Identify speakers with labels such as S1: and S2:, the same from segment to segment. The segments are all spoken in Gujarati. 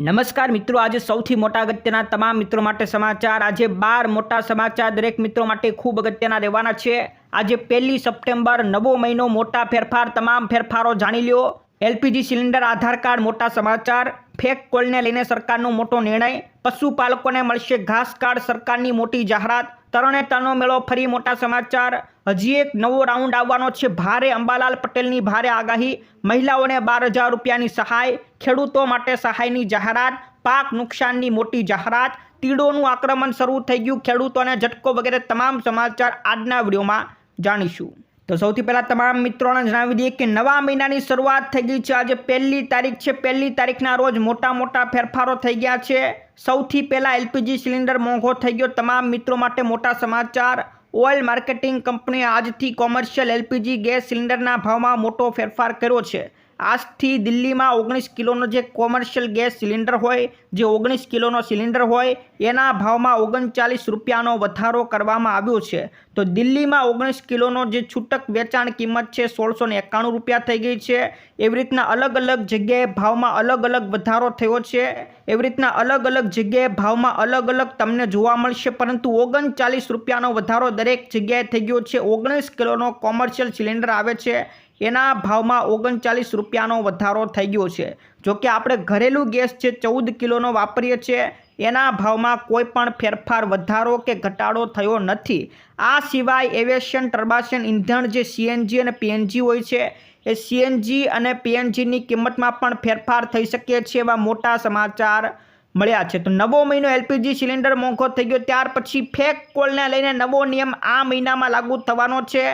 S1: નમસ્કાર મિત્રો, આજે સૌથી મોટા અગત્યના તમામ મિત્રો માટે સમાચાર. આજે બાર મોટા સમાચાર દરેક મિત્રો માટે ખૂબ અગત્યના રહેવાના છે. આજે પહેલી સપ્ટેમ્બર, નવો મહિનો, મોટા ફેરફાર, તમામ ફેરફારો જાણી લ્યો. એલપીજી સિલિન્ડર, આધાર કાર્ડ, મોટા સમાચાર. ફેક કોલને લઈને સરકારનો મોટો નિર્ણય. પશુપાલકોને મળશે ઘાસ કાર્ડ સરકારની મોટી જાહેરાત. તરણેતરનો મેળો, ફરી મોટા સમાચાર. હજી એક નવો રાઉન્ડ આવવાનો છે. ભારે અંબાલાલ પટેલની ભારે આગાહી. મહિલાઓને બાર હજાર રૂપિયાની સહાય. ખેડૂતો માટે સહાયની જાહેરાત. પાક નુકસાનની મોટી જાહેરાત. તીડોનું આક્રમણ શરૂ થઈ ગયું. ખેડૂતોને ઝટકો વગેરે તમામ સમાચાર આજના વિડીયોમાં જાણીશું. તો સૌથી પહેલાં તમામ મિત્રોને જણાવી દઈએ કે નવા મહિનાની શરૂઆત થઈ ગઈ છે. આજે પહેલી તારીખ છે. પહેલી તારીખના રોજ મોટા મોટા ફેરફારો થઈ ગયા છે. સૌથી પહેલાં એલપીજી સિલિન્ડર મોંઘો થઈ ગયો. તમામ મિત્રો માટે મોટા સમાચાર. ઓઇલ માર્કેટિંગ કંપનીએ આજથી કોમર્શિયલ એલપીજી ગેસ સિલિન્ડરના ભાવમાં મોટો ફેરફાર કર્યો છે. આજથી દિલ્હીમાં ઓગણીસ કિલોનો જે કોમર્શિયલ ગેસ સિલિન્ડર હોય, જે ઓગણીસ કિલોનો સિલિન્ડર હોય, એના ભાવમાં ઓગણચાલીસ રૂપિયાનો વધારો કરવામાં આવ્યો છે. તો દિલ્હીમાં ઓગણીસ કિલોનો જે છૂટક વેચાણ કિંમત છે, સોળસો એકાણું રૂપિયા થઈ ગઈ છે. એવી રીતના અલગ અલગ જગ્યાએ ભાવમાં અલગ અલગ વધારો થયો છે. એવી રીતના અલગ અલગ જગ્યાએ ભાવમાં અલગ અલગ તમને જોવા મળશે, પરંતુ ઓગણચાલીસ રૂપિયાનો વધારો દરેક જગ્યાએ થઈ ગયો છે. ઓગણીસ કિલોનો કોમર્શિયલ સિલિન્ડર આવે છે. એના ભાવમાં ઓગણચાલીસ રૂપિયાનો વધારો થઈ ગયો છે. જો કે આપણે ઘરેલું ગેસ છે ચૌદ કિલોનો વાપરીએ છીએ, એના ભાવમાં કોઈ પણ ફેરફાર, વધારો કે ઘટાડો થયો નથી. આ સિવાય એવિએશન ટર્બાશન ઇંધણ જે સીએનજી અને પીએનજી હોય છે, એ સીએનજી અને પીએનજીની કિંમતમાં પણ ફેરફાર થઈ શકે છે એવા મોટા સમાચાર મળ્યા છે. તો નવો મહિનો એલપીજી સિલિન્ડર મોંઘો થઈ ગયો, ત્યાર પછી ફેક કોલને લઈને નવો નિયમ આ મહિનામાં લાગુ થવાનો છે.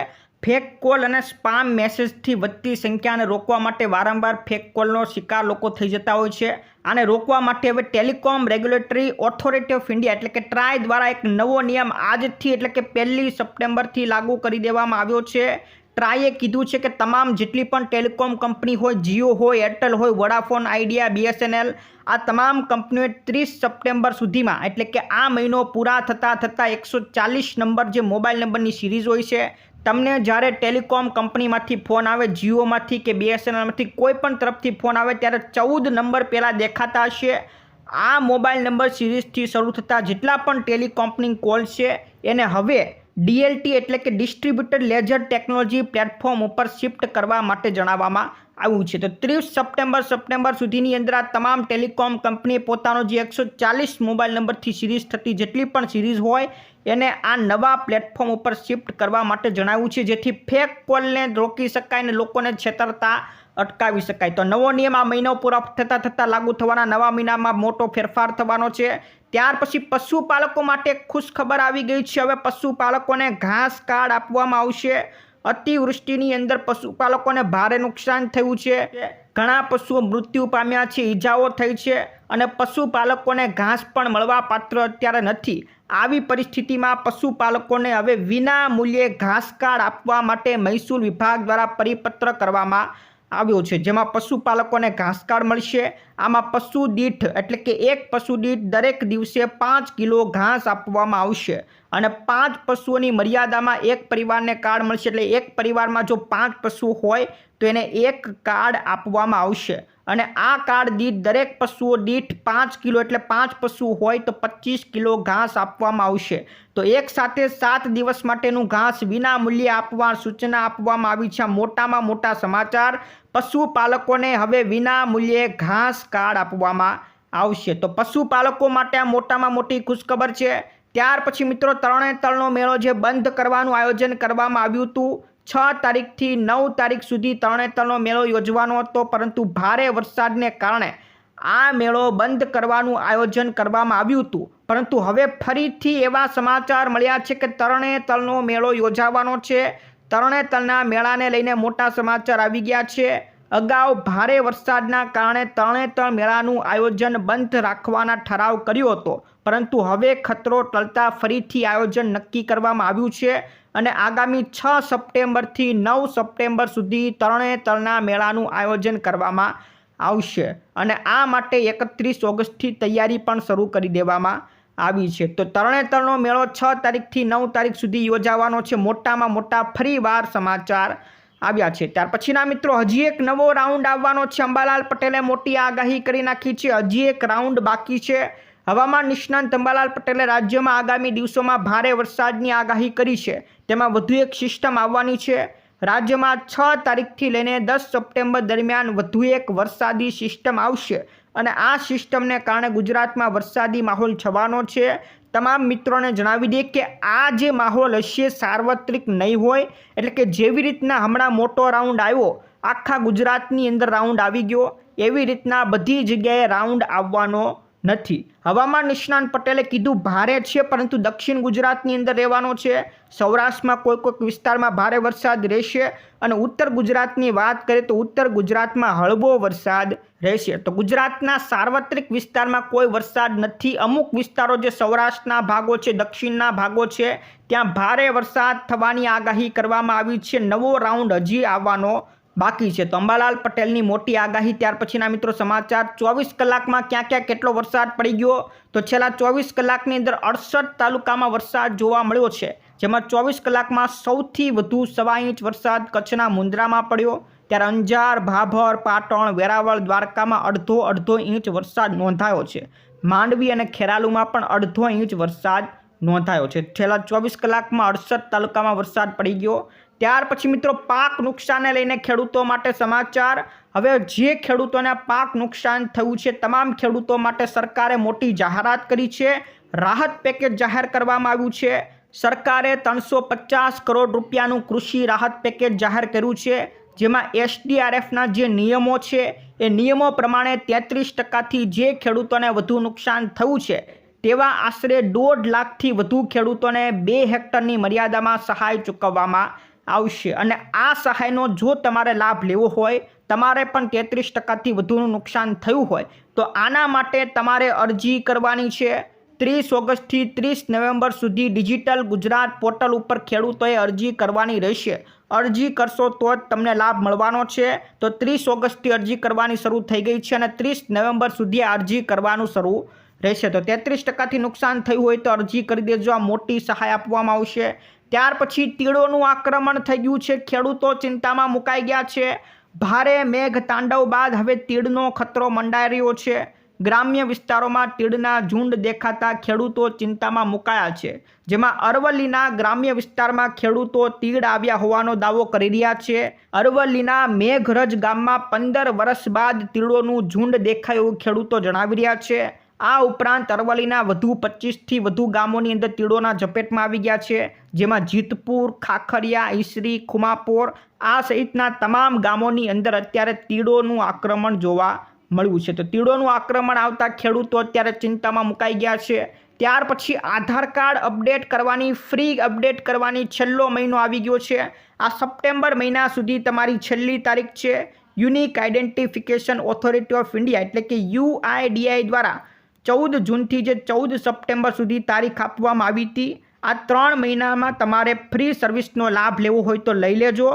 S1: ફેક કોલ અને સ્પામ મેસેજથી વધતી સંખ્યાને રોકવા માટે વારંવાર ફેક કોલનો શિકાર લોકો થઈ જતા હોય છે. આને રોકવા માટે હવે telecom regulatory authority of India એટલે કે ટ્રાય દ્વારા એક નવો નિયમ આજથી એટલે કે પહેલી સપ્ટેમ્બરથી લાગુ કરી દેવામાં આવ્યો છે. ટ્રાયે કીધું છે કે તમામ જેટલી પણ ટેલિકોમ કંપની હોય, જીઓ હોય, એરટેલ હોય, વોડાફોન, આઈડિયા, બીએસએનએલ, આ તમામ કંપનીઓએ ત્રીસ સપ્ટેમ્બર સુધીમાં એટલે કે આ મહિનો પૂરા થતાં થતાં એકસો ચાલીસ નંબર જે મોબાઈલ નંબરની સિરીઝ હોય છે તમને જ્યારે ટેલિકોમ કંપનીમાંથી ફોન આવે, જીઓમાંથી કે બીએસએનએલમાંથી કોઈ પણ તરફથી ફોન આવે, ત્યારે ચૌદ નંબર પહેલાં દેખાતા હશે. આ મોબાઈલ નંબર સિરીઝથી શરૂ થતા જેટલા પણ ટેલિકોમ્પની કોલ છે, એને હવે ડીએલટી એટલે કે ડિસ્ટ્રીબ્યુટેડ લેઝર ટેકનોલોજી પ્લેટફોર્મ ઉપર શિફ્ટ કરવા માટે જણાવવામાં આવ્યું છે. તો ત્રીસ સપ્ટેમ્બર સપ્ટેમ્બર સુધીની અંદર આ તમામ ટેલિકોમ કંપનીએ પોતાનો જે એકસો ચાલીસ મોબાઈલ નંબરથી સિરીઝ થતી જેટલી પણ સિરીઝ હોય એને આ નવા પ્લેટફોર્મ ઉપર શિફ્ટ કરવા માટે જણાવ્યું છે, જેથી ફેક કોલને રોકી શકાય અને લોકોને છેતરતા અટકાવી શકાય. તો નવો નિયમ આ મહિનો પૂરા થતાં થતાં લાગુ થવાના નવા મહિનામાં મોટો ફેરફાર થવાનો છે. ત્યાર પછી પશુપાલકો માટે ખુશ ખબર આવી ગઈ છે. હવે પશુપાલકોને ઘાસ કાર્ડ આપવામાં આવશે. અતિવૃષ્ટિની અંદર પશુપાલકોને ભારે નુકસાન થયું છે. ઘણા પશુઓ મૃત્યુ પામ્યા છે, ઈજાઓ થઈ છે અને પશુપાલકોને ઘાસ પણ મળવા પાત્ર અત્યારે નથી. આવી પરિસ્થિતિમાં પશુપાલકોને હવે વિના મૂલ્યે ઘાસ કાર્ડ આપવા માટે મહેસૂલ વિભાગ દ્વારા પરિપત્ર કરવામાં આવ્યો છે, જેમાં પશુપાલકોને ઘાસ કાર્ડ મળશે આમાં પશુ દીઠ, એટલે કે એક પશુ દીઠ દરેક દિવસે પાંચ કિલો ઘાસ આપવામાં આવશે. અને પાંચ પશુઓની મર્યાદામાં એક પરિવારને કાર્ડ મળશે, એટલે એક પરિવારમાં જો પાંચ પશુ હોય, તો એને એક કાર્ડ આપવામાં આવશે. અને આ કાર્ડ દીઠ દરેક પશુઓ દીઠ પાંચ કિલો, એટલે પાંચ પશુ હોય, તો પચીસ કિલો ઘાસ આપવામાં આવશે. તો એક સાથે સાત દિવસ માટેનું ઘાસ વિના મૂલ્યે આપવા સૂચના આપવામાં આવી છે. મોટામાં મોટા સમાચાર પશુપાલકોને હવે વિના મૂલ્યે ઘાસ કાર્ડ આપવામાં આવશે. તો પશુપાલકો માટે આ મોટામાં મોટી ખુશખબર છે. ત્યાર પછી મિત્રો તરણેતરનો મેળો જે બંધ કરવાનું આયોજન કરવામાં આવ્યું હતું, છ તારીખથી નવ તારીખ સુધી તરણેતરનો મેળો યોજવાનો હતો, પરંતુ ભારે વરસાદને કારણે આ મેળો બંધ કરવાનું આયોજન કરવામાં આવ્યું હતું. પરંતુ હવે ફરીથી એવા સમાચાર મળ્યા છે કે તરણેતરનો મેળો યોજાવાનો છે. તરણેતરના મેળાને લઈને મોટા સમાચાર આવી ગયા છે. અગાઉ ભારે વરસાદના કારણે તરણેતર મેળાનું આયોજન બંધ રાખવાના ઠરાવ કર્યો હતો. પરંતુ હવે ખતરો ટળતા ફરીથી આયોજન નક્કી કરવામાં આવ્યું છે અને આગામી છ સપ્ટેમ્બરથી નવ સપ્ટેમ્બર સુધી તરણેતરના મેળાનું આયોજન કરવામાં આવશે અને આ માટે એકત્રીસ ઓગસ્ટથી તૈયારી પણ શરૂ કરી દેવામાં આવી છે. તો તરણેતરનો મેળો છ તારીખથી નવ તારીખ સુધી યોજાવાનો છે. મોટામાં મોટા ફરીવાર સમાચાર આવ્યા છે. ત્યાર પછીના મિત્રો, હજી એક નવો રાઉન્ડ આવવાનો છે. અંબાલાલ પટેલે મોટી આગાહી કરી નાખી છે. હજી એક રાઉન્ડ બાકી છે. હવામાન નિષ્ણાંત અંબાલાલ પટેલે રાજ્યમાં આગામી દિવસોમાં ભારે વરસાદની આગાહી કરી છે. તેમાં વધુ એક સિસ્ટમ આવવાની છે. રાજ્યમાં છ તારીખથી લઈને દસ સપ્ટેમ્બર દરમિયાન વધુ એક વરસાદી સિસ્ટમ આવશે અને આ સિસ્ટમને કારણે ગુજરાતમાં વરસાદી માહોલ છવાનો છે. તમામ મિત્રોને જણાવી દઈએ કે આ જે માહોલ હશે સાર્વત્રિક નહીં હોય એટલે કે જેવી રીતના હમણાં મોટો રાઉન્ડ આવ્યો, આખા ગુજરાતની અંદર રાઉન્ડ આવી ગયો, એવી રીતના બધી જગ્યાએ રાઉન્ડ આવવાનો નથી. હવામાન નિષ્ણાંત પટેલે કીધું, ભારે છે, પરંતુ દક્ષિણ ગુજરાતની અંદર રહેવાનો છે. સૌરાષ્ટ્રમાં કોઈ કોઈક વિસ્તારમાં ભારે વરસાદ રહેશે અને ઉત્તર ગુજરાતની વાત કરીએ તો ઉત્તર ગુજરાતમાં હળવો વરસાદ રહેશે. તો ગુજરાતના સાર્વત્રિક વિસ્તારમાં કોઈ વરસાદ નથી. અમુક વિસ્તારો જે સૌરાષ્ટ્રના ભાગો છે, દક્ષિણના ભાગો છે, ત્યાં ભારે વરસાદ થવાની આગાહી કરવામાં આવી છે. નવો રાઉન્ડ હજી આવવાનો બાકી છે. તો અંબાલાલ પટેલની મોટી આગાહી, ત્યાર પછીના મિત્રો સમાચાર, ચોવીસ કલાકમાં ક્યાં ક્યાં કેટલો વરસાદ પડી ગયો? તો છેલ્લા ચોવીસ કલાકની અંદર અડસઠ તાલુકામાં વરસાદ જોવા મળ્યો છે. જેમાં ચોવીસ કલાકમાં સૌથી વધુ સવા ઇંચ વરસાદ કચ્છના મુંદ્રામાં પડ્યો. ત્યારે અંજાર, ભાભર, પાટણ, વેરાવળ, દ્વારકામાં અડધો અડધો ઇંચ વરસાદ નોંધાયો છે. માંડવી અને ખેરાલુમાં પણ અડધો ઇંચ વરસાદ નોંધાયો છે. છેલ્લા ચોવીસ કલાકમાં અડસઠ તાલુકામાં વરસાદ પડી ગયો. ત્યાર પછી મિત્રો પાક નુકસાનને લઈને ખેડૂતો માટે સમાચાર. હવે જે ખેડૂતોને પાક નુકસાન થયું છે, તમામ ખેડૂતો માટે સરકારે મોટી જાહેરાત કરી છે. રાહત પેકેજ જાહેર કરવામાં આવ્યું છે. સરકારે ત્રણસો પચાસ કરોડ રૂપિયાનું કૃષિ રાહત પેકેજ જાહેર કર્યું છે, જેમાં એસડીઆરએફના જે નિયમો છે, એ નિયમો પ્રમાણે તેત્રીસ ટકાથી જે ખેડૂતોને વધુ નુકસાન થયું છે, તેવા આશરે દોઢ લાખથી વધુ ખેડૂતોને બે હેક્ટરની મર્યાદામાં સહાય ચૂકવવામાં આવશે. અને આ સહાયનો જો તમારે લાભ લેવો હોય, તમારે પણ તેત્રીસ ટકાથી વધુનું નુકસાન થયું હોય, તો આના માટે તમારે અરજી કરવાની છે. ત્રીસ ઓગસ્ટથી ત્રીસ નવેમ્બર સુધી ડિજિટલ ગુજરાત પોર્ટલ ઉપર ખેડૂતોએ અરજી કરવાની રહેશે. અરજી કરશો તો જ તમને લાભ મળવાનો છે. તો ત્રીસ ઓગસ્ટથી અરજી કરવાની શરૂ થઈ ગઈ છે અને ત્રીસ નવેમ્બર સુધી અરજી કરવાનું શરૂ રહેશે. તો તેત્રીસ ટકાથી નુકસાન થયું હોય તો અરજી કરી દેજો. આ મોટી સહાય આપવામાં આવશે. ત્યાર પછી તીડોનું આક્રમણ થઈ ગયું છે. ખેડૂતો ચિંતામાં મુકાઈ ગયા છે. ભારે મેઘ તાંડવ બાદ હવે તીડનો ખતરો મંડાઈ રહ્યો છે. ગ્રામ્ય વિસ્તારોમાં તીડના ઝુંડ દેખાતા ખેડૂતો ચિંતામાં મુકાયા છે. જેમાં અરવલ્લીના ગ્રામ્ય વિસ્તારમાં ખેડૂતો તીડ આવ્યા હોવાનો દાવો કરી રહ્યા છે. અરવલ્લીના મેઘરજ ગામમાં પંદર વર્ષ બાદ તીડોનું ઝુંડ દેખાયું, ખેડૂતો જણાવી રહ્યા છે. આ ઉપરાંત અરવલ્લીના વધુ પચીસથી વધુ ગામોની અંદર તીડોના ઝપેટમાં આવી ગયા છે, જેમાં જીતપુર, ખાખરિયા, ઈસરી, ખુમાપોર આ સહિતના તમામ ગામોની અંદર અત્યારે તીડોનું આક્રમણ જોવા મળ્યું છે. તો તીડોનું આક્રમણ આવતા ખેડૂતો અત્યારે ચિંતામાં મુકાઈ ગયા છે. ત્યાર પછી આધાર કાર્ડ અપડેટ કરવાની, ફ્રી અપડેટ કરવાની છેલ્લો મહિનો આવી ગયો છે. આ સપ્ટેમ્બર મહિના સુધી તમારી છેલ્લી તારીખ છે. Unique identification authority of India એટલે કે યુઆઈડીઆઈ દ્વારા ચૌદ જૂનથી જે ચૌદ સપ્ટેમ્બર સુધી તારીખ આપવામાં આવી હતી. આ ત્રણ મહિનામાં તમારે ફ્રી સર્વિસનો લાભ લેવો હોય તો લઈ લેજો.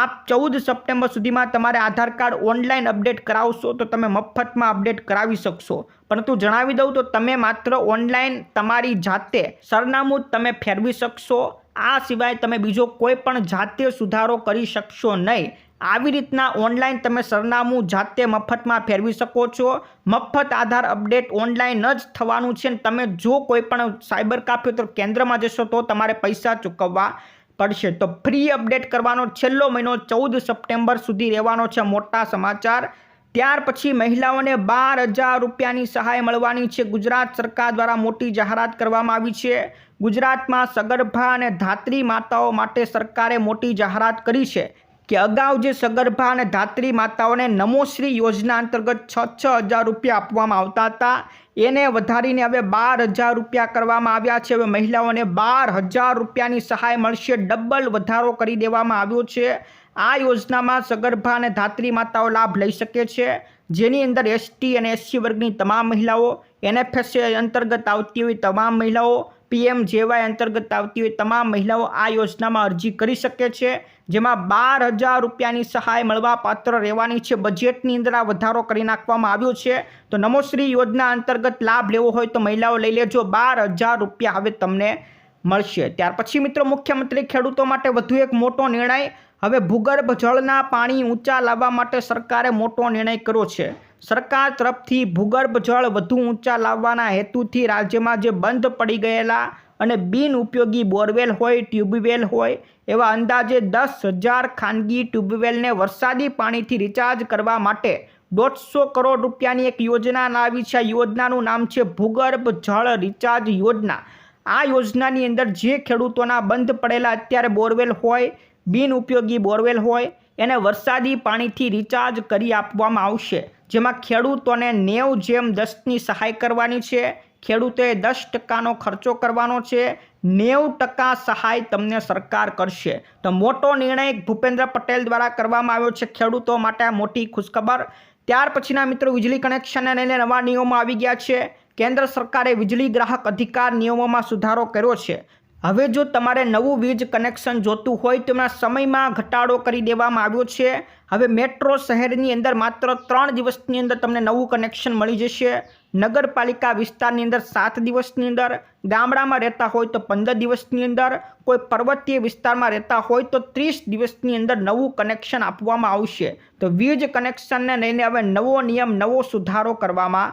S1: આપ ચૌદ સપ્ટેમ્બર સુધીમાં તમારે આધાર કાર્ડ ઓનલાઈન અપડેટ કરાવશો તો તમે મફતમાં અપડેટ કરાવી શકશો. પરંતુ જણાવી દઉં તો તમે માત્ર ઓનલાઈન તમારી જાતે સરનામું તમે ફેરવી શકશો. આ સિવાય તમે બીજો કોઈ પણ જાતે સુધારો કરી શકશો નહીં. આવી રીતના ઓનલાઈન તમે સરનામું જાતે મફતમાં ફેરવી શકો છો. મફત આધાર અપડેટ ઓનલાઈન જ થવાનું છે ને તમે જો કોઈ પણ સાયબર કાફ્યો કેન્દ્રમાં જશો તો તમારે પૈસા ચૂકવવા પડશે. તો ફ્રી અપડેટ કરવાનો છેલ્લો મહિનો ચૌદ સપ્ટેમ્બર સુધી રહેવાનો છે મોટા સમાચાર. ત્યાર પછી મહિલાઓને બાર હજાર રૂપિયાની સહાય મળવાની છે. ગુજરાત સરકાર દ્વારા મોટી જાહેરાત કરવામાં આવી છે. ગુજરાતમાં સગર્ભા અને ધાત્રી માતાઓ માટે સરકારે મોટી જાહેરાત કરી છે. કે અગાઉ જે સગર્ભા અને ધાત્રી માતાઓને નમોશ્રી યોજના અંતર્ગત છ છ હજાર રૂપિયા આપવામાં આવતા હતા, એને વધારીને હવે બાર હજાર રૂપિયા કરવામાં આવ્યા છે. હવે મહિલાઓને બાર હજાર રૂપિયાની સહાય મળશે. ડબલ વધારો કરી દેવામાં આવ્યો છે. આ યોજનામાં સગર્ભા અને ધાત્રી માતાઓ લાભ લઈ શકે છે. જેની અંદર એસટી અને એસસી વર્ગની તમામ મહિલાઓ, એનએફએસએ અંતર્ગત આવતી હોય તમામ મહિલાઓ પીએમ જેવાય અંતર્ગત આવતી હોય તમામ મહિલાઓ આ યોજનામાં અરજી કરી શકે છે, જેમાં બાર હજાર રૂપિયાની સહાય મળવા પાત્ર રહેવાની છે. બજેટની અંદર આ વધારો કરી નાખવામાં આવ્યો છે. તો નમોશ્રી યોજના અંતર્ગત લાભ લેવો હોય તો મહિલાઓ લઈ લેજો. બાર હજાર રૂપિયા હવે તમને મળશે. ત્યાર પછી મિત્રો મુખ્યમંત્રી ખેડૂતો માટે વધુ એક મોટો નિર્ણય. હવે ભૂગર્ભ જળના પાણી ઊંચા લાવવા માટે સરકારે મોટો નિર્ણય કર્યો છે. સરકાર તરફથી ભૂગર્ભ જળ વધુ ઊંચા લાવવાના હેતુથી રાજ્યમાં જે બંધ પડી ગયેલા અને બિન ઉપયોગી બોરવેલ હોય, ટ્યુબવેલ હોય, એવા અંદાજે દસ હજાર ખાનગી ટ્યુબવેલને વરસાદી પાણીથી રિચાર્જ કરવા માટે દોઢસો કરોડ રૂપિયાની એક યોજના લાવી છે. આ યોજનાનું નામ છે ભૂગર્ભ જળ રિચાર્જ યોજના. આ યોજનાની અંદર જે ખેડૂતોના બંધ પડેલા અત્યારે બોરવેલ હોય બિન ઉપયોગી બોરવેલ હોય, એને વરસાદી પાણીથી રિચાર્જ કરી આપવામાં આવશે. જેમાં ખેડૂતોને નેવ જેમ દસની સહાય કરવાની છે. ખેડૂતોએ દસ ટકાનો ખર્ચો કરવાનો છે. નેવ ટકા સહાય તમને સરકાર કરશે. તો મોટો નિર્ણય ભૂપેન્દ્ર પટેલ દ્વારા કરવામાં આવ્યો છે ખેડૂતો માટે મોટી ખુશખબર. ત્યાર પછીના મિત્રો વીજળી કનેક્શનને લઈને નવા નિયમો આવી ગયા છે. કેન્દ્ર સરકારે વીજળી ગ્રાહક અધિકાર નિયમોમાં સુધારો કર્યો છે. હવે જો તમારે નવું વીજ કનેક્શન જોતું હોય તો એમના સમયમાં ઘટાડો કરી દેવામાં આવ્યો છે. હવે મેટ્રો શહેરની અંદર માત્ર ત્રણ દિવસની અંદર તમને નવું કનેક્શન મળી જશે. નગરપાલિકા વિસ્તારની અંદર સાત દિવસની અંદર, ગામડામાં રહેતા હોય તો પંદર દિવસની અંદર, કોઈ પર્વતીય વિસ્તારમાં રહેતા હોય તો ત્રીસ દિવસની અંદર નવું કનેક્શન આપવામાં આવશે. તો વીજ કનેક્શનને લઈને હવે નવો નિયમ, નવો સુધારો કરવામાં